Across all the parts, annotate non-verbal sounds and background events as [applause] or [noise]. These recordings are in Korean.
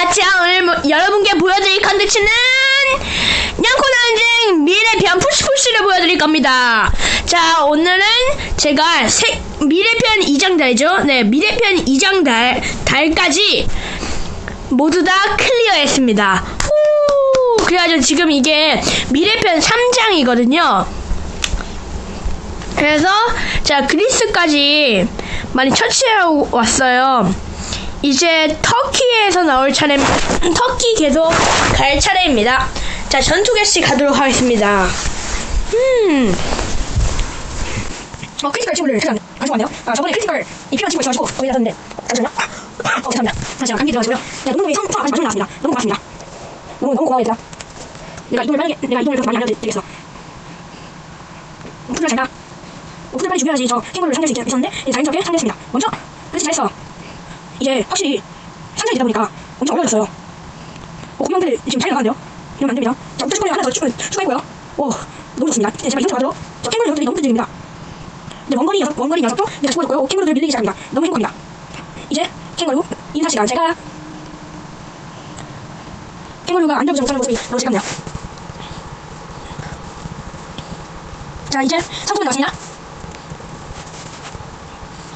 자, 제가 오늘 뭐- 여러분께 보여드릴 컨텐츠는 냥코난쟁 미래편 푸시푸시를 보여드릴 겁니다. 자, 오늘은 제가 세, 미래편 2장 달죠? 네, 미래편 2장 달, 달까지 모두 다 클리어 했습니다. 후! 그래가지고 지금 이게 미래편 3장이거든요. 그래서 제가 그리스까지 많이 처치하고 왔어요. 이제 터키에서 나올 차례, [clears throat] 터키 계속 갈 차례입니다. 자, 전투 개시 가도록 하겠습니다. 음. 어, 크리티컬 친구를 제가 안 좋아하네요. 아, 저번에 크리티컬 이 필요한 친구 있어가지고 거기 놨는데 잠시만요. 어, 죄송합니다. 아, 제가 감기 들어가지고요. 야, 농구이 성, 성까지 마지막에 나왔습니다. 너무 고맙습니다. 너무, 너무 고마워, 얘들아. 내가 이동을 만약에, 내가 이동을 그렇게 많이 알려드리겠어. 오픈을 잘가. 오픈을 빨리 준비해야지 저 친구를 상대할 수 있- 있었는데, 이제 자연스럽게 상대했습니다. 먼저, 그렇지, 잘했어. 이제 확실히 상대이 되다 보니까 엄청 어려워졌어요. 어, 공룡들 지금 잘 나가는데요? 이러면 안 됩니다. 자, 옥토 친구를 하나 더 추- 추가했고요. 오, 너무 좋습니다. 이제 제가 이동을 가도록 저 캥거루 녀석들이 너무 끈질깁니다. 이제 원거리 녀석, 원거리 녀석도 이제 죽어졌고요. 캥거루들 밀리기 시작합니다. 너무 행복합니다. 이제 캥거루 인사 시간 제가 캥거루가 안전부지 못하는 모습이 너무 즐겁네요. 자 이제 상품이 나왔습니다.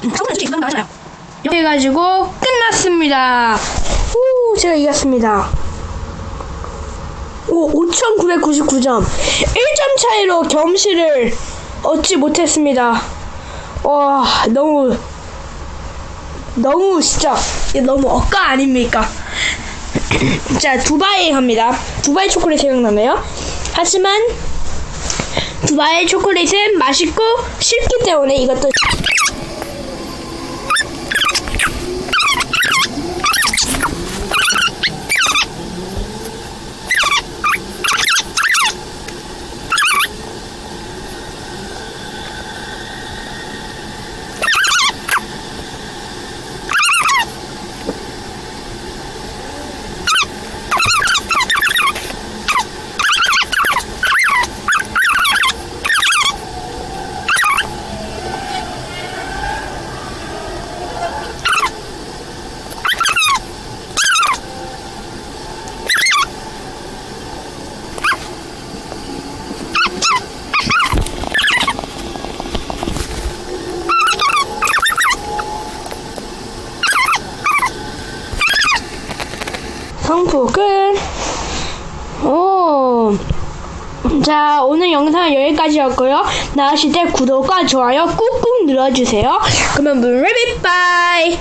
음, 상품은 솔직히 금방 나가잖아요. 이렇게 해가지고 끝났습니다. 오, 제가 이겼습니다. 오, 5,999점. 1점 차이로 겸실을 얻지 못했습니다. 와, 너무, 너무 진짜, 너무 억까 아닙니까? [clears throat] 자, 두바이 갑니다. 두바이 초콜릿 생각나네요. 하지만, 두바이 초콜릿은 맛있고 쉽기 때문에 이것도 끝. 오. 자, 오늘 영상은 여기까지였고요. 나가실 때 구독과 좋아요 꾹꾹 눌러주세요. 그러면 물레빗 바이.